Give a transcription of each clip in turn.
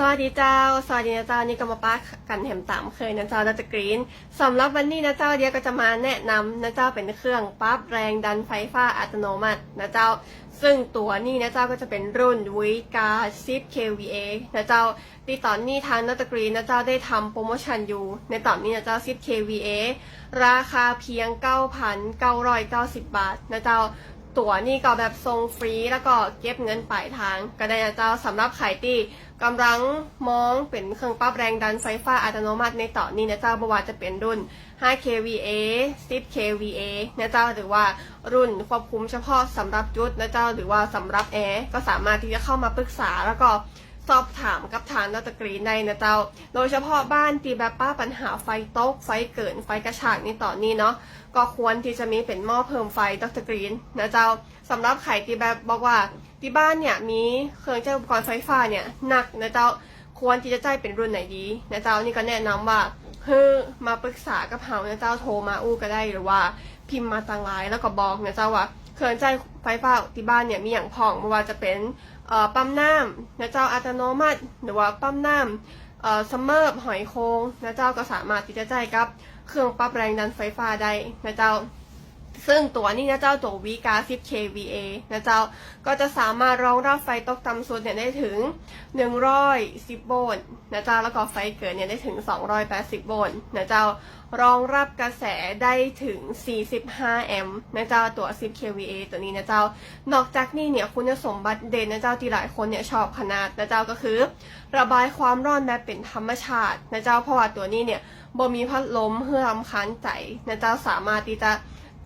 สวัสดีเจ้า สวัสดีนะเจ้า นี่ก็มาป้ากันแถมตามเคยนะเจ้าดัตกรีนสำหรับวันนี้นะเจ้าเดียวก็จะมาแนะนำนะเจ้าเป็นเครื่องปั๊บแรงดันไฟฟ้าอัตโนมัตินะเจ้า ซึ่งตัวนี้นะเจ้าก็จะเป็นรุ่นวิกา10 kVA นะเจ้าที่ตอนนี้ทางนัตกรีนนะเจ้าได้ทำโปรโมชั่นอยู่ ในตอนนี้นะเจ้า10 kVA ราคาเพียง 9,990 บาทนะเจ้า ตั๋วนี่ก็แบบทรงฟรีแล้วก็เก็บเงินปลายทาง ก็ได้นะเจ้าสำหรับใครที่กำลังมองเป็นเครื่องปรับแรงดันไฟฟ้าอัตโนมัติในต่อนนี้นะเจ้าบว่าจะเป็นรุ่น 5 kVA 10 kVA นะเจ้าหรือว่ารุ่นควบคุมเฉพาะสำหรับจุดนะเจ้าหรือว่าสำหรับแอร์ก็สามารถที่จะเข้ามาปรึกษาแล้วก็ สอบถามกับทางนัตกรีนได้นะเจ้า โดยเฉพาะบ้านที่แบบป้าปัญหาไฟตก ไฟเกินไฟกระชากในตอนนี้เนาะก็ควรที่จะมีเป็นหม้อเพิ่มไฟดรกรีนนะเจ้าสำหรับใครที่แบบบอกว่าที่บ้านเนี่ยมีเครื่องใช้อุปกรณ์ไฟฟ้าเนี่ยหนักนะเจ้าควรที่จะใจเป็นรุ่นไหนดีนะเจ้านี่ก็แนะนำว่าคือมาปรึกษากับเฮานะเจ้าโทรมาอู้ก็ได้หรือว่าพิมพ์มาต่างไลน์แล้วก็บอกนะเจ้าว่า เครื่องใช้ไฟฟ้าที่บ้านเนี่ยมีอย่างพองไม่ว่าจะเป็นปั๊มน้ำนะเจ้าอัตโนมัติ หรือว่าปั๊มน้ำซัมเมอร์หอยโคงนะเจ้าก็สามารถที่จะใจกับเครื่องปรับแรงดันไฟฟ้าได้นะเจ้า ซึ่งตัวนี้นะเจ้าตัววีกา 10 kVA นะเจ้าก็จะสามารถรองรับไฟตกต่ำสุดเนี่ยได้ถึง 110 โวลต์นะเจ้าแล้วก็ไฟเกิดเนี่ยได้ถึง 280 โวลต์นะเจ้ารองรับกระแสได้ถึง 45 แอมป์นะเจ้าตัว 10 kVA ตัวนี้นะเจ้านอกจากนี้เนี่ยคุณสมบัติเด่นนะเจ้าที่หลายคนเนี่ยชอบขนาดนะเจ้าก็คือ ระบายความร้อนแบบเป็นธรรมชาตินะเจ้าเพราะว่าตัวนี้เนี่ยบ่มีพัดลมเพื่อรำคาญใจนะเจ้าสามารถที่จะ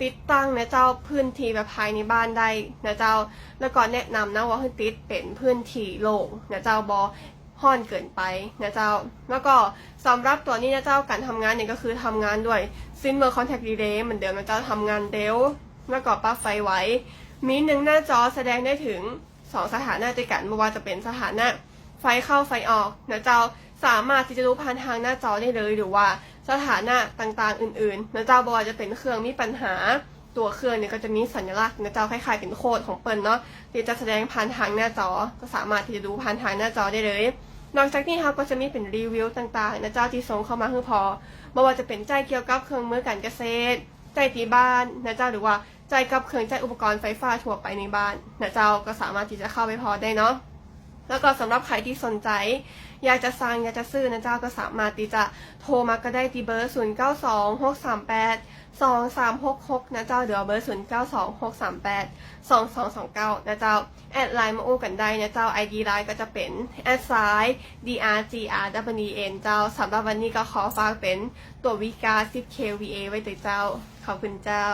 ติดตั้งนะเจ้าพื้นที่แบบภายในบ้านได้นะเจ้า แล้วก็แนะนำนะว่าให้ติดเป็นพื้นที่โล่งนะเจ้าบอห้อนเกินไปนะเจ้า แล้วก็สำหรับตัวนี้นะเจ้าการทำงานเนี่ยก็คือทำงานด้วยซิมเมอร์คอนแทคดีเลย์เหมือนเดิมนะเจ้าทำงานเดลแล้วก็ปลั๊กไฟไว้ มีหนึ่งหน้าจอแสดงได้ถึงสองสถานะด้วยกันไม่ว่าจะเป็นสถานะไฟเข้าไฟออกนะเจ้าสามารถที่จะรู้ผ่านทางหน้าจอได้เลยหรือว่า สถานะต่างๆอื่นๆนะเจ้าบอกว่าจะเป็นเครื่องมีปัญหาตัวเครื่องเนี่ยก็จะมีสัญลักษณ์นะเจ้าคล้ายๆเป็นโค้ดของเปิลเนาะที่จะแสดงผ่านทางหน้าจอ ก็สามารถที่จะดูผ่านทางหน้าจอได้เลย นอกจากนี้ครับก็จะมีเป็นรีวิวต่างๆนะเจ้าที่ส่งเข้ามาคือพอไม่ว่าจะเป็นใจเกี่ยวกับเครื่องมือการเกษตรใจตีบ้านนะเจ้าหรือว่าใจกับเครื่องใจอุปกรณ์ไฟฟ้าทั่วไปในบ้านนะเจ้าก็สามารถที่จะเข้าไปพอได้เนาะ แล้วก็สำหรับใครที่สนใจ อยากจะสั่งอยากจะซื้อนะเจ้าก็สามารถที่จะโทรมาก็ได้ที่เบอร์ 0 9 2 6 3 8 2 3 6 6 นะเจ้าเดี๋ยวเบอร์ 0 9 2 6 3 8 2 2 2 9 นะเจ้า แอดไลน์มาอู้กันได้นะเจ้า ID ไลน์ก็จะเป็นแอดไซน์ drgr w n เจ้าสำหรับวันนี้ก็ขอฝากเป็นตัววิกา 10 kVA ไว้ตัวเจ้า ขอบคุณเจ้า